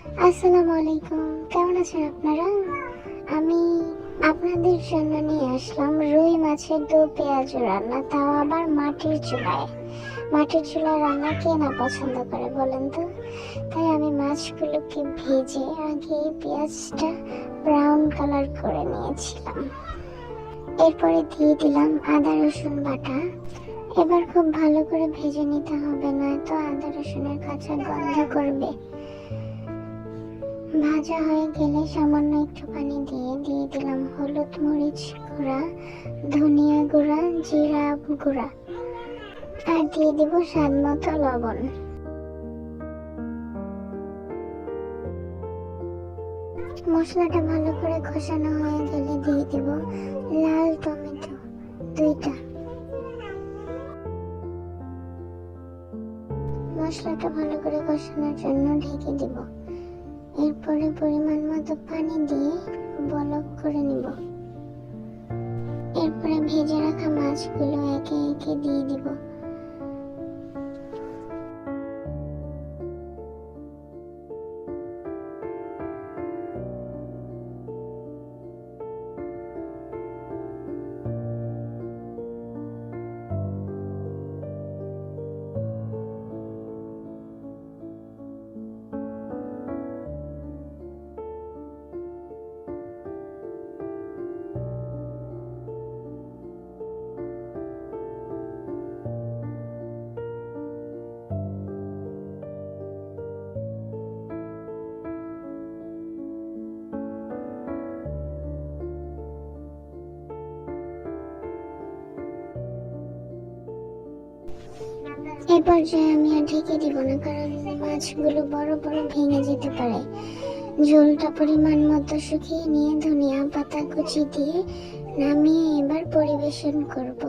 আসসালামু আলাইকুম। কেমন আছেন আপনারা? আমি আপনাদের জন্য নিয়ে আসলাম রুই মাছের দু পেঁয়াজ রান্না, তাও আবার মাটির চুলায়। মাটির চুলায় রান্না কে না পছন্দ করে বলেন তো? তাই আমি মাছগুলোকে ভেজে আগে পেঁয়াজটা ব্রাউন কালার করে নিয়েছিলাম। এরপরে দিয়ে দিলাম আদা, রসুন বাটা। এবার খুব ভালো করে ভেজে নিতে হবে, নয়তো আদা, রসুনের কাঁচা গন্ধ করবে। ভাজা হয়ে গেলে সামান্য একটু পানি দিয়ে দিয়ে দিলাম হলুদ মরিচ গুঁড়া, ধনিয়া গুঁড়া, জিরা গুঁড়া, আর দিয়ে দিব স্বাদ মতো লবণ। মশলাটা ভালো করে কষানো হয়ে গেলে দিয়ে দিব লাল টমেটো দুইটা। মশলাটা ভালো করে কষানোর জন্য ঢেকে দিব। এরপরে পরিমাণ মতো পানি দিয়ে বলক করে নিব। এরপরে ভেজে রাখা মাছগুলো একে একে দিয়ে দিব। এই পর্যায়ে আমি আর ঢেকে দিব না, কারণ মাছগুলো বড় বড় ভেঙে যেতে পারে। ঝোলটা পরিমাণ মতো শুকিয়ে নিয়ে ধনিয়া পাতা কুচি দিয়ে নামিয়ে এবার পরিবেশন করব।